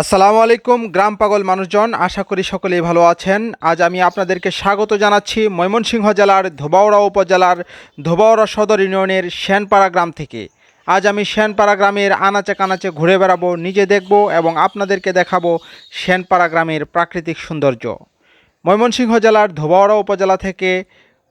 আসসালামু আলাইকুম, গ্রাম পাগল মানুষজন, আশা করি সকলেই ভালো আছেন। আজ আমি আপনাদেরকে স্বাগত জানাচ্ছি ময়মনসিংহ জেলার ধোবাউড়া উপজেলার ধোবাউড়া সদর ইউনিয়নের শ্যানপাড়া গ্রাম থেকে। আজ আমি শ্যানপাড়া গ্রামের আনাচে কানাচে ঘুরে বেড়াবো, নিজে দেখব এবং আপনাদেরকে দেখাবো শ্যানপাড়া গ্রামের প্রাকৃতিক সৌন্দর্য। ময়মনসিংহ জেলার ধোবাউড়া উপজেলা থেকে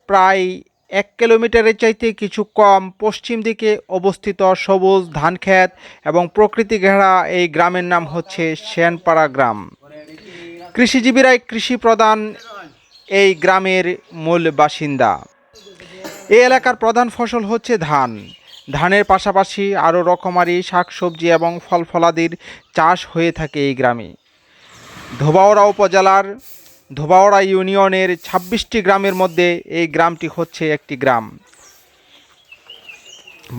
প্রায় এক কিলোমিটারের চাইতে কিছু কম পশ্চিম দিকে অবস্থিত সবুজ ধানক্ষেত এবং প্রকৃতি ঘেরা এই গ্রামের নাম হচ্ছে শ্যানপাড়া গ্রাম। কৃষিজীবীরাই কৃষি প্রধান এই গ্রামের মূল বাসিন্দা। এই এলাকার প্রধান ফসল হচ্ছে ধান। ধানের পাশাপাশি আরও রকমারি শাকসবজি এবং ফল ফলাদির চাষ হয়ে থাকে এই গ্রামে। ধোবাওড়া উপজেলার ধোবাওড়া ইউনিয়নের ছাব্বিশটি গ্রামের মধ্যে এই গ্রামটি হচ্ছে একটি গ্রাম।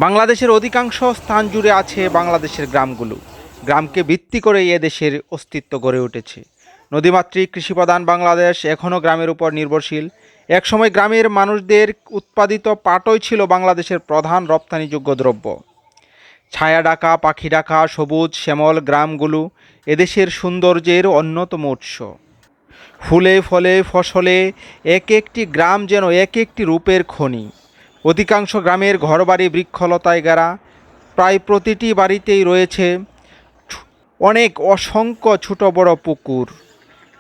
বাংলাদেশের অধিকাংশ স্থান জুড়ে আছে বাংলাদেশের গ্রামগুলো। গ্রামকে ভিত্তি করে এ দেশের অস্তিত্ব গড়ে উঠেছে। নদীমাতৃক কৃষিপ্রধান বাংলাদেশ এখনও গ্রামের উপর নির্ভরশীল। একসময় গ্রামের মানুষদের উৎপাদিত পাটই ছিল বাংলাদেশের প্রধান রপ্তানিযোগ্য দ্রব্য। ছায়া ডাকা, পাখি ডাকা, সবুজ, শ্যামল গ্রামগুলো এদেশের সৌন্দর্যের অন্যতম উৎস। ফুলে ফলে ফসলে এক একটি গ্রাম যেন এক একটি রূপের খনি। অধিকাংশ গ্রামের ঘরবাড়ি বৃক্ষলতায় গাড়া। প্রায় প্রতিটি বাড়িতেই রয়েছে অনেক অসংখ্য ছোট বড় পুকুর।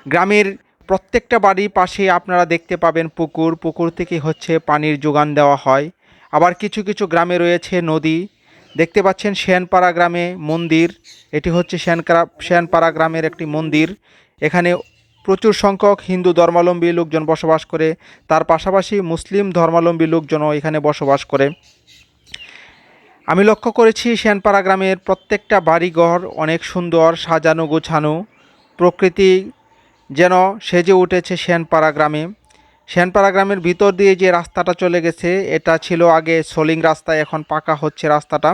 গ্রামের প্রত্যেকটা বাড়ির পাশে আপনারা দেখতে পাবেন পুকুর। পুকুর থেকে হচ্ছে পানির যোগান দেওয়া হয়। আবার কিছু কিছু গ্রামে রয়েছে নদী। দেখতে পাচ্ছেন শ্যানপাড়া গ্রামে মন্দির। এটি হচ্ছে শ্যানকারা, শ্যানপাড়া গ্রামের একটি মন্দির। এখানে প্রচুর সংখ্যক হিন্দু ধর্মাবলম্বী লোকজন বসবাস করে। তার পাশাপাশি মুসলিম ধর্মাবলম্বী লোকজনও এখানে বসবাস করে। আমি লক্ষ্য করেছি, শ্যানপাড়া গ্রামের প্রত্যেকটা বাড়িঘর অনেক সুন্দর, সাজানো গোছানো। প্রকৃতি যেন সেজে উঠেছে শ্যানপাড়া গ্রামে। শ্যানপাড়া গ্রামের ভিতর দিয়ে যে রাস্তাটা চলে গেছে, এটা ছিল আগে সোলিং রাস্তা, এখন পাকা হচ্ছে রাস্তাটা।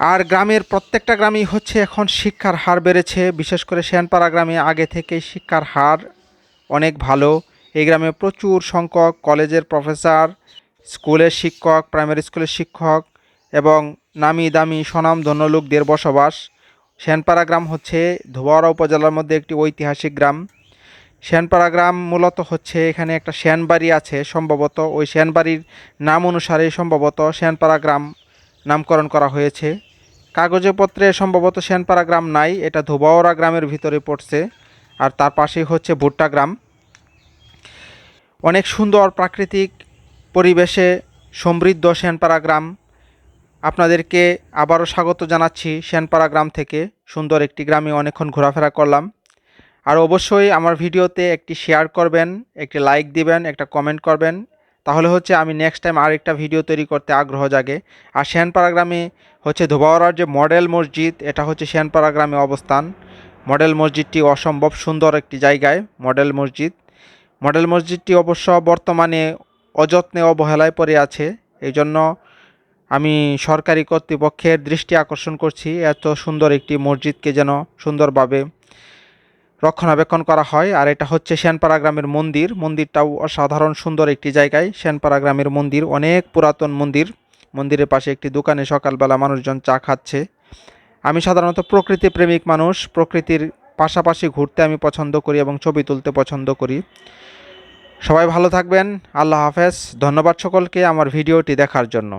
আর গ্রামের প্রত্যেকটা গ্রামেই হচ্ছে এখন শিক্ষার হার বেড়েছে। বিশেষ করে শ্যানপাড়া গ্রামে আগে থেকে শিক্ষার হার অনেক ভালো। এই গ্রামে প্রচুর সংখ্যক কলেজের প্রফেসর, স্কুলের শিক্ষক, প্রাইমারি স্কুলের শিক্ষক এবং নামি দামি স্বনামধন্য লোকদের বসবাস। শ্যানপাড়া গ্রাম হচ্ছে ধোবাড়া উপজেলার মধ্যে একটি ঐতিহাসিক গ্রাম। শ্যানপাড়া গ্রাম মূলত হচ্ছে এখানে একটা শ্যানবাড়ি আছে সম্ভবত। ওই শ্যানবাড়ির নাম অনুসারে সম্ভবত শ্যানপাড়া গ্রাম নামকরণ করা হয়েছে। কাগজে পত্রে সম্ভবত শ্যানপাড়া গ্রাম নাই, এটা ধোবাওড়া গ্রামের ভিতরে পড়ছে, আর তার পাশেই হচ্ছে ভুট্টা গ্রাম। অনেক সুন্দর প্রাকৃতিক পরিবেশে সমৃদ্ধ শ্যানপাড়া গ্রাম। আপনাদেরকে আবারও স্বাগত জানাচ্ছি শ্যানপাড়া গ্রাম থেকে। সুন্দর একটি গ্রামে অনেকক্ষণ ঘোরাফেরা করলাম। আর অবশ্যই আমার ভিডিওতে একটি শেয়ার করবেন, একটি লাইক দিবেন, একটা কমেন্ট করবেন। তাহলে হচ্ছে আমি নেক্সট টাইম আরেকটা ভিডিও তৈরি করতে আগ্রহ জাগে। আর শ্যানপাড়া গ্রামে হচ্ছে ধোবাওড়ার যে মডেল মসজিদ, এটা হচ্ছে শ্যানপাড়া গ্রামে অবস্থান। মডেল মসজিদটি অসম্ভব সুন্দর একটি জায়গায়, মডেল মসজিদ। মডেল মসজিদটি অবশ্য বর্তমানে অযত্নে অবহেলায় পড়ে আছে এই জন্য আমি সরকারি কর্তৃপক্ষের দৃষ্টি আকর্ষণ করছি, এত সুন্দর একটি মসজিদকে যেন সুন্দরভাবে রক্ষণাবেক্ষণ করা হয়, আর এটা হচ্ছে শ্যানপাড়া গ্রামের মন্দির। মন্দিরটাও অসাধারণ সুন্দর একটি জায়গায়। শ্যানপাড়া গ্রামের মন্দির অনেক পুরাতন মন্দির। মন্দিরের পাশে একটি দোকানে সকালবেলা মানুষজন চা খাচ্ছে। আমি সাধারণত প্রকৃতি প্রেমিক মানুষ। প্রকৃতির পাশাপাশি ঘুরতে আমি পছন্দ করি এবং ছবি তুলতে পছন্দ করি। সবাই ভালো থাকবেন। আল্লাহ হাফেজ। ধন্যবাদ সকলকে আমার ভিডিওটি দেখার জন্য।